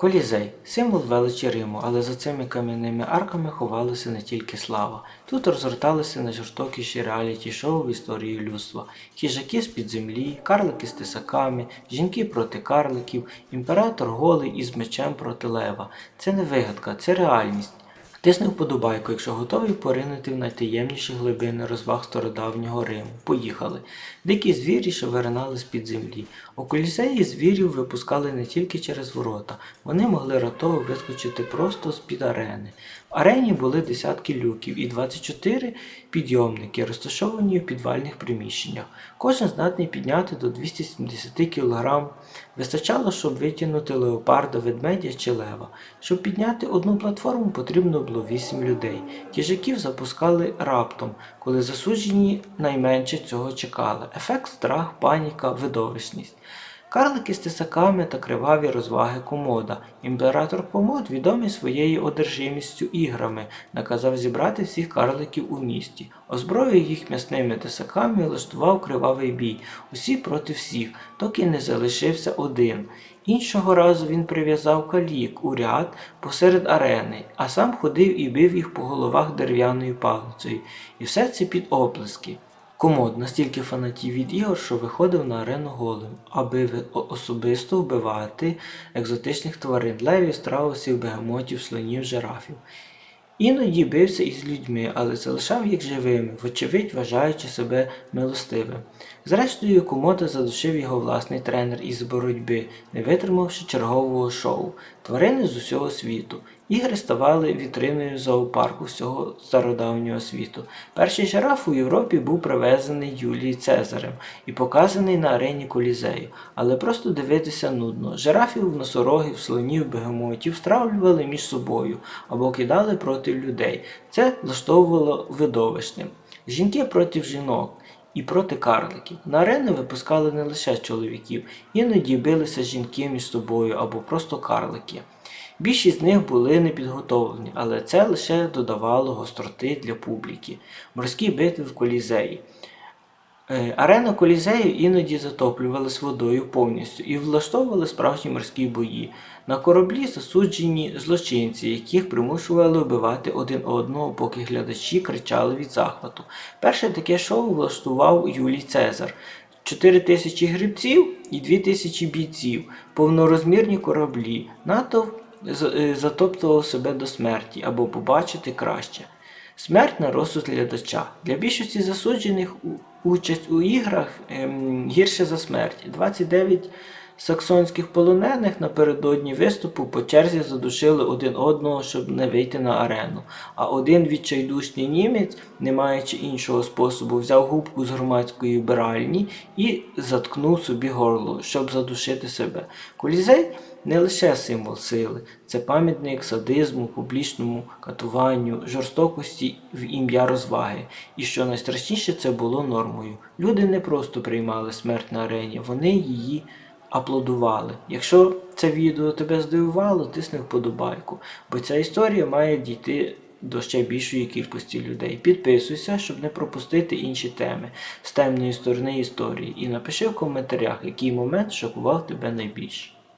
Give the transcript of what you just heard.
Колізей символ величі Риму, але за цими кам'яними арками ховалася не тільки слава. Тут розгорталися найжорстокіші реаліті-шоу в історії людства: хижаки з-під землі, карлики з тисаками, жінки проти карликів, імператор голий із мечем проти лева. Це не вигадка, це реальність. Тисни вподобайку, якщо готовий поринути в найтаємніші глибини розваг стародавнього Риму. Поїхали. Дикі звірі, що виринали з-під землі. У колісеї звірів випускали не тільки через ворота, вони могли ратово вискочити просто з-під арени. В арені були десятки люків і 24 підйомники, розташовані в підвальних приміщеннях. Кожен здатний підняти до 270 кг. Вистачало, щоб витягнути леопарда, ведмедя чи лева. Щоб підняти одну платформу, потрібно було 8 людей. Кіжаків запускали раптом, коли засуджені найменше цього чекали. Ефект страх, паніка, видовищність. Карлики з тисаками та криваві розваги комода. Імператор комод, відомий своєю одержимістю іграми, наказав зібрати всіх карликів у місті. Озброїв їх м'ясними тисаками і влаштував кривавий бій. Усі проти всіх, доки не залишився один. Іншого разу він прив'язав калік у ряд посеред арени, а сам ходив і бив їх по головах дерев'яною палицею. І все це під оплески. Комод настільки фанатів від ігор, що виходив на арену голим, аби особисто вбивати екзотичних тварин левів, страусів, бегемотів, слонів, жирафів. Іноді бився із людьми, але залишав їх живими, вочевидь вважаючи себе милостивим. Зрештою, комода задушив його власний тренер із боротьби, не витримавши чергового шоу. Тварини з усього світу. Ігри ставали вітриною зоопарку всього стародавнього світу. Перший жираф у Європі був привезений Юлією Цезарем і показаний на арені Колізею, але просто дивитися нудно. Жирафів, носорогів, слонів, бегемотів стравлювали між собою або кидали проти людей. Це влаштовувало видовищним. Жінки проти жінок. І проти карликів. На арени випускали не лише чоловіків, іноді билися жінки між собою або просто карлики. Більшість з них були непідготовлені, але це лише додавало гостроти для публіки. Морські битви в колізеї. Е, Арена колізею іноді затоплювалась водою повністю і влаштовували справжні морські бої. На кораблі засуджені злочинці, яких примушували вбивати один одного, поки глядачі кричали від захвату. Перше таке шоу влаштував Юлій Цезар. 4 тисячі грибців і 2 тисячі бійців, повнорозмірні кораблі. Натовп затоптував себе до смерті або побачити краще. Смерть на розсуд глядача. Для більшості засуджених участь у іграх ем, гірше за смерть. 29 саксонських полонених напередодні виступу по черзі задушили один одного, щоб не вийти на арену. А один відчайдушний німець, не маючи іншого способу, взяв губку з громадської вбиральні і заткнув собі горло, щоб задушити себе. Колізей не лише символ сили, це пам'ятник садизму, публічному катуванню, жорстокості в ім'я розваги. І що найстрашніше, це було нормою. Люди не просто приймали смерть на арені, вони її аплодували. Якщо це відео тебе здивувало, тисни вподобайку, бо ця історія має дійти до ще більшої кількості людей. Підписуйся, щоб не пропустити інші теми з темної сторони історії. І напиши в коментарях, який момент шокував тебе найбільше.